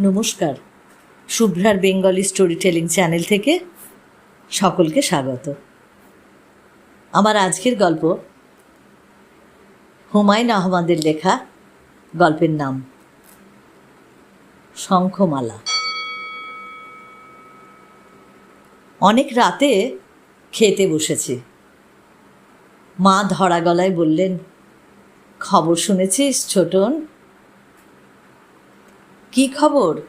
নমস্কার, শুভ্রার Bengali story telling channel থেকে সকলকে স্বাগত। আমার আজকের গল্প হুমায়ুন আহমদের লেখা গল্পের নাম, শঙ্খমালা। অনেক রাতে খেতে বসেছি। মা ধরা গলায় বললেন, খবর শুনেছিস ছোটন? কি খবর?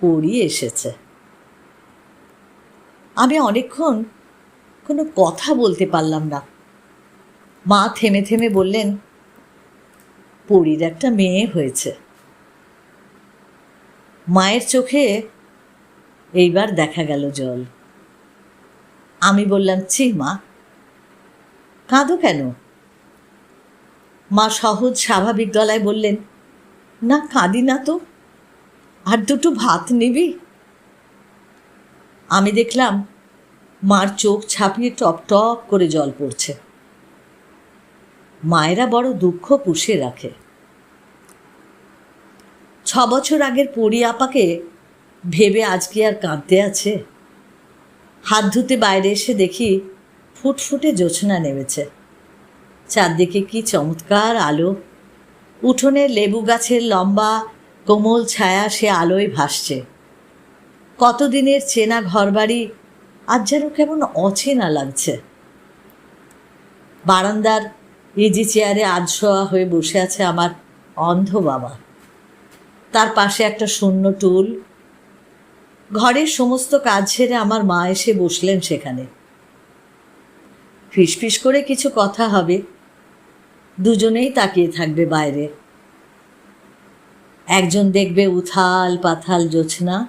পড়ি এসেছে। আমি অনেকক্ষণ কোনো কথা বলতে পারলাম না। মা থেমে থেমে বললেন, পরীর একটা মেয়ে হয়েছে। মায়ের চোখে এইবার দেখা গেল জল। আমি বললাম, ছি মা, কাঁদো কেন? মা সহজ স্বাভাবিক গলায় বললেন না কাঁদি না তো। আর দুটো ভাত নিবি? আমি দেখলাম মার চোখ ছাপিয়ে টপ টপ করে জল পড়ছে। মায়েরা বড় দুঃখ পুষে রাখে। ছ বছর আগের পরি আপাকে ভেবে আজকে আর কাঁদতে আছে। হাত ধুতে বাইরে এসে দেখি ফুটফুটে জোছনা নেমেছে। চারদিকে কি চমৎকার আলো। উঠোনের লেবু গাছের লম্বা, কোমল ছায়া সে আলোয় ভাসছে। কতদিনের চেনা ঘরবাড়ি, আজ যেন কেমন অচেনা লাগছে। বারান্দার ইজি চেয়ারে আধশোয়া হয়ে বসে আছে আমার অন্ধ বাবা। তার পাশে একটা শূন্য টুল। ঘরের সমস্ত কাজ ছেড়ে আমার মা এসে বসলেন সেখানে। ফিসফিস করে কিছু কথা হবে। দুজনেই তাকিয়ে থাকবে বাইরে। একজন দেখবে উথাল পাথাল জোছনা,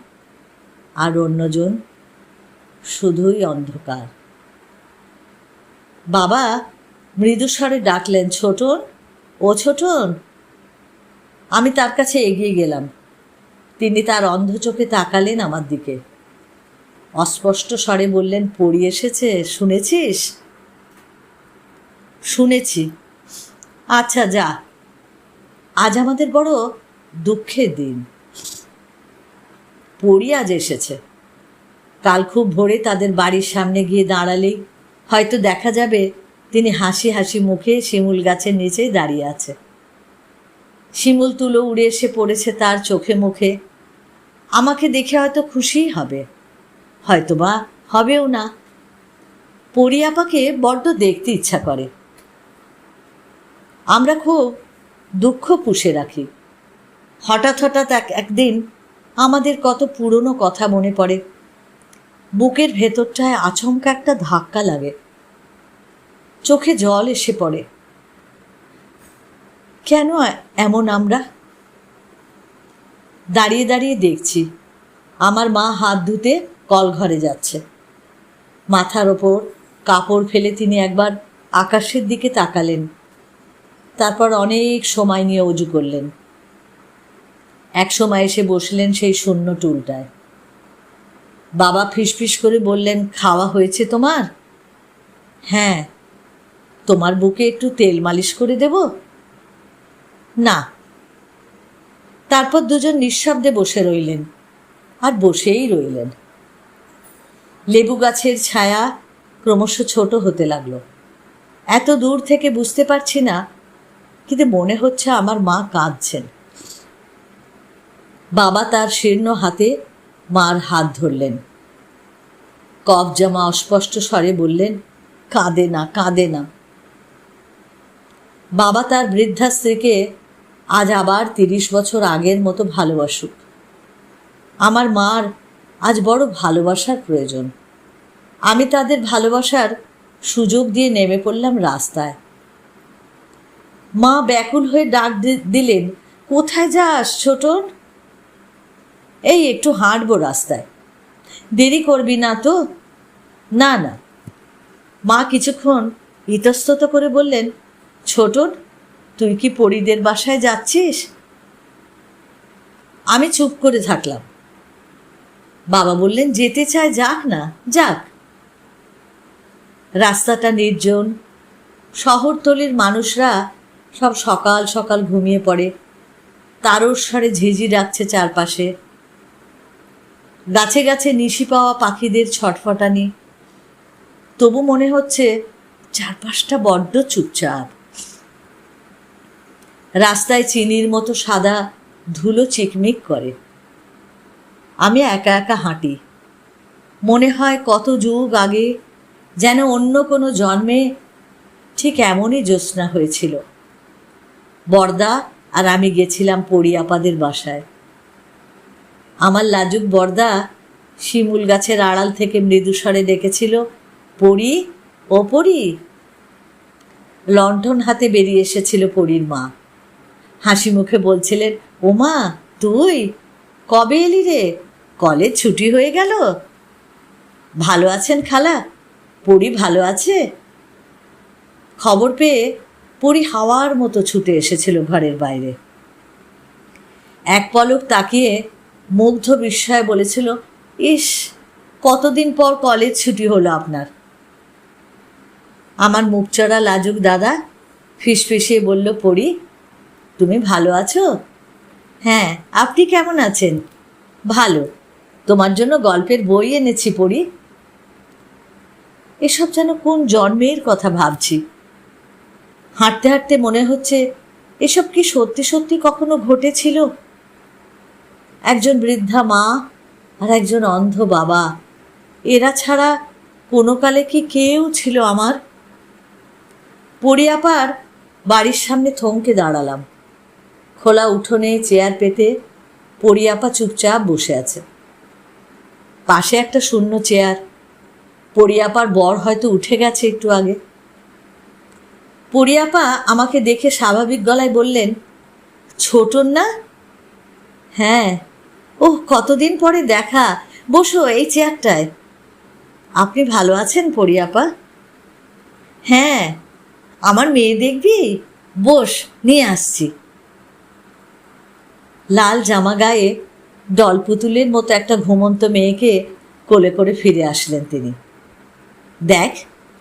আর অন্যজন শুধুই অন্ধকার। বাবা, মৃদুস্বরে ডাকলেন, ছোটন, ও ছোটন, আমি তার কাছে এগিয়ে গেলাম। তিনি তার অন্ধ চোখে তাকালেন আমার দিকে। অস্পষ্ট স্বরে বললেন, পড়ি এসেছে, শুনেছিস? শুনেছি। আচ্ছা যা। আজ আমাদের বড় দুঃখের দিন। পড়ি আজ এসেছে। কাল খুব ভোরে তাদের বাড়ির সামনে গিয়ে দাঁড়ালেই হয়তো দেখা যাবে তিনি হাসি হাসি মুখে শিমুল গাছের নিচেই দাঁড়িয়ে আছে। শিমুল তুলো উড়ে এসে পড়েছে তার চোখে মুখে। আমাকে দেখে হয়তো খুশিই হবে। হয়তোবা হবেও না। পরি আপাকে বড্ড দেখতে ইচ্ছা করে। আমরা খুব দুঃখ পুষে রাখি। হঠাৎ হঠাৎ এক, একদিন আমাদের কত পুরনো কথা মনে পড়ে। বুকের ভেতরটায় আচমকা একটা ধাক্কা লাগে। চোখে জল এসে পড়ে। কেন এমন আমরা? দাঁড়িয়ে দাঁড়িয়ে দেখছি, আমার মা হাত ধুতে কল ঘরে যাচ্ছে। মাথার ওপর কাপড় ফেলে তিনি একবার আকাশের দিকে তাকালেন। তারপর অনেক সময় নিয়ে অজু করলেন। এক সময় এসে বসলেন সেই শূন্য টুলটায়। বাবা ফিসফিস করে বললেন, খাওয়া হয়েছে তোমার? হ্যাঁ। তোমার বুকে একটু তেল মালিশ করে দেব? না। তারপর দুজন নিঃশব্দে বসে রইলেন আর বসেই রইলেন। লেবু গাছের ছায়া ক্রমশ ছোট হতে লাগল। এত দূর থেকে বুঝতে পারছি না কিন্তু মনে হচ্ছে আমার মা কাঁদছেন। বাবা তার শীর্ণ হাতে মার হাত ধরলেন। কফ জামা অস্পষ্ট স্বরে বললেন, কাঁদে না কাঁদে না। বাবা তার বৃদ্ধা স্ত্রীকে আজ আবার তিরিশ বছর আগের মতো ভালোবাসুক। আমার মার আজ বড় ভালোবাসার প্রয়োজন। আমি তাদের ভালোবাসার সুযোগ দিয়ে নেমে পড়লাম রাস্তায়। মা ব্যাকুল হয়ে ডাক দিলেন, কোথায় যাস ছোটন? এই একটু হাঁটবো রাস্তায়। দেরি করবি না তো? না না। মা কিছুক্ষণ ইতস্তত করে বললেন, ছোটন, তুই কি পরিদের বাসায় যাচ্ছিস? আমি চুপ করে থাকলাম। বাবা বললেন, যেতে চায় যাক না, যাক। রাস্তাটা নির্জন, শহরতলির মানুষরা সব সকাল সকাল ঘুমিয়ে পড়ে। তারর স্বরে ঝিঝি ডাকছে চারপাশে। গাছে গাছে নিশি পাওয়া পাখিদের ছটফটানি। তবু মনে হচ্ছে চারপাশটা বড্ড চুপচাপ। রাস্তায় চিনির মতো সাদা ধুলো চিকমিক করে। আমি একা একা হাঁটি। মনে হয় কত যুগ আগে যেন অন্য কোনো জন্মে ঠিক এমনই জ্যোৎস্না হয়েছিল। বর্দা আর আমি গেছিলাম পড়িয়াপাদের বাসায়। আমার লাজুক বর্দা শিমুল গাছের আড়াল থেকে মৃদুস্বরে ডেকেছিল, পড়ি, ও পড়ি। লণ্ঠন হাতে বেরিয়ে এসেছিল পরীর মা। হাসি মুখে বলছিলেন ওমা তুই? কবে এলি রে? কলেজ ছুটি হয়ে গেল? ভালো আছেন খালা? পরি ভালো আছে? খবর পেয়ে পরি হাওয়ার মতো ছুটে এসেছিল ঘরের বাইরে। এক পলক তাকিয়ে মুগ্ধ বিস্ময়ে বলেছিল, ইস, কতদিন পর কলেজ ছুটি হলো আপনার? আমার মুখচড়া লাজুক দাদা, ফিসফিসিয়ে বলল পড়ি তুমি ভালো আছো? হ্যাঁ আপনি কেমন আছেন? ভালো। তোমার জন্য গল্পের বই এনেছি পড়ি এসব যেন কোন জন্মের কথা ভাবছি। হাঁটতে হাঁটতে মনে হচ্ছে, এসব কি সত্যি সত্যি কখনো ঘটেছিল? একজন বৃদ্ধা মা আর একজন অন্ধ বাবা, এরা ছাড়া কোনো কালে কি কেউ ছিল আমার? পড়িয়াপার বাড়ির সামনে থমকে দাঁড়ালাম। খোলা উঠোনে চেয়ার পেতে পড়িয়াপা চুপচাপ বসে আছে। পাশে একটা শূন্য চেয়ার, পড়িয়াপার বর হয়তো উঠে গেছে একটু আগে। পড়িয়াপা আমাকে দেখে স্বাভাবিক গলায় বললেন, ছোটন না? হ্যাঁ। ওহ, কতদিন পরে দেখা? বসো এই চেয়ারটায়। আপনি ভালো আছেন পড়িয়াপা? হ্যাঁ। আমার মেয়ে দেখবি? বস, নিয়ে আসছি। লাল জামা গায়ে ডল পুতুলের মতো একটা ঘুমন্ত মেয়েকে কোলে করে ফিরে আসলেন তিনি। দেখ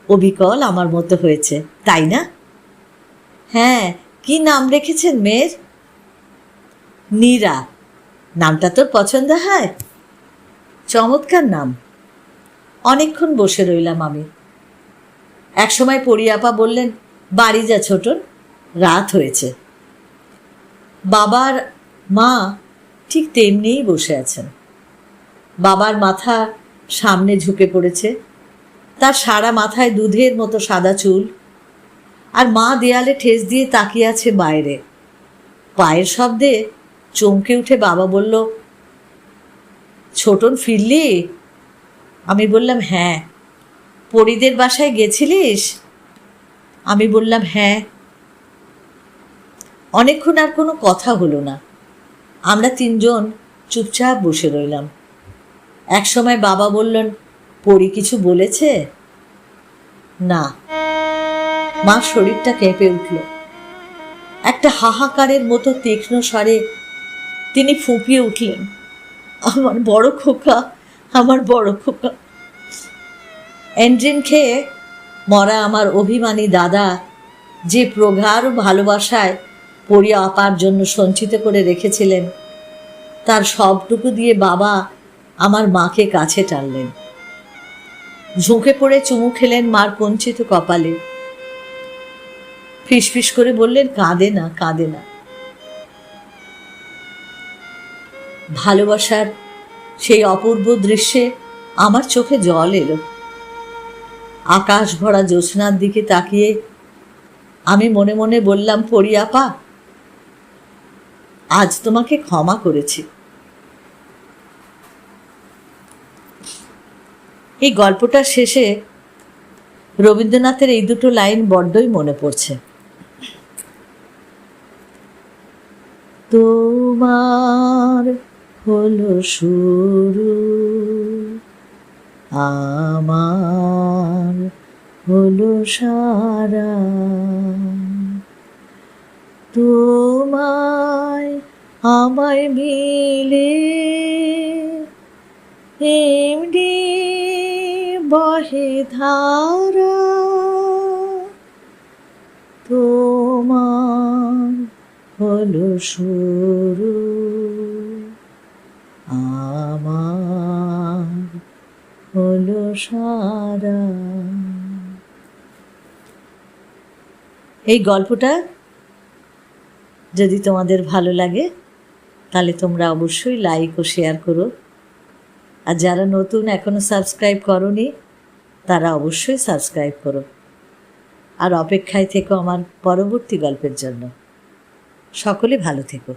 অবিকল আমার মতো হয়েছে, তাই না? হ্যাঁ কি নাম রেখেছেন মেয়ের? নীরা। নামটা তোর পছন্দ হয়? চমৎকার নাম। অনেকক্ষণ বসে রইলাম আমি। একসময় পড়িয়াপা বললেন, বাড়ি যা ছোটন রাত হয়েছে। বাবার মা ঠিক তেমনিই বসে আছেন। বাবার মাথা সামনে ঝুঁকে পড়েছে তার সারা মাথায় দুধের মতো সাদা চুল। আর মা দেয়ালে ঠেস দিয়ে তাকিয়ে আছে বাইরে। পায়ের শব্দে চমকে উঠে বাবা বলল, ছোটন ফিরলি? আমি বললাম হ্যাঁ। পরিদের বাসায় গেছিলিস? আমি বললাম হ্যাঁ। অনেকক্ষণ আর কোনো কথা হলো না। আমরা তিনজন চুপচাপ বসে রইলাম। একসময় বাবা বললেন পরি কিছু বলেছে? না। মা শরীরটা কেঁপে উঠল। একটা হাহাকারের মতো তীক্ষ্ণ স্বরে তিনি ফুঁপিয়ে উঠলেন। আমার বড় খোকা, আমার বড় খোকা। এন্ড্রিন খেয়ে মরা আমার অভিমানী দাদা যে প্রগাঢ় ভালোবাসায় পড়িয়া আপার জন্য সঞ্চিত করে রেখেছিলেন, তার সবটুকু দিয়ে বাবা আমার মাকে কাছে টানলেন। ঝুঁকে পড়ে চুমু খেলেন মার কঞ্চিত কপালে। ফিসফিস করে বললেন, কাঁদে না কাঁদে না। ভালোবাসার সেই অপূর্ব দৃশ্যে আমার চোখে জল এলো। আকাশ ভরা জ্যোৎস্নার দিকে তাকিয়ে আমি মনে মনে বললাম, পড়িয়াপা, আজ তোমাকে ক্ষমা করেছি। এই গল্পটার শেষে রবীন্দ্রনাথের এই দুটো লাইন বড্ডই মনে পড়ছে। তোমার হলো শুরু, আমার হলো সারা। তোমায় আমায় মিলে এমনি বহে ধারা, তোমার হলো শুরু। আমার হলো সারা। এই গল্পটা যদি তোমাদের ভালো লাগে, তাহলে তোমরা অবশ্যই লাইক ও শেয়ার করো। আর যারা নতুন এখনও সাবস্ক্রাইব করনি তারা অবশ্যই সাবস্ক্রাইব করো আর অপেক্ষায় থেকো আমার পরবর্তী গল্পের জন্য। সকলে ভালো থেকো।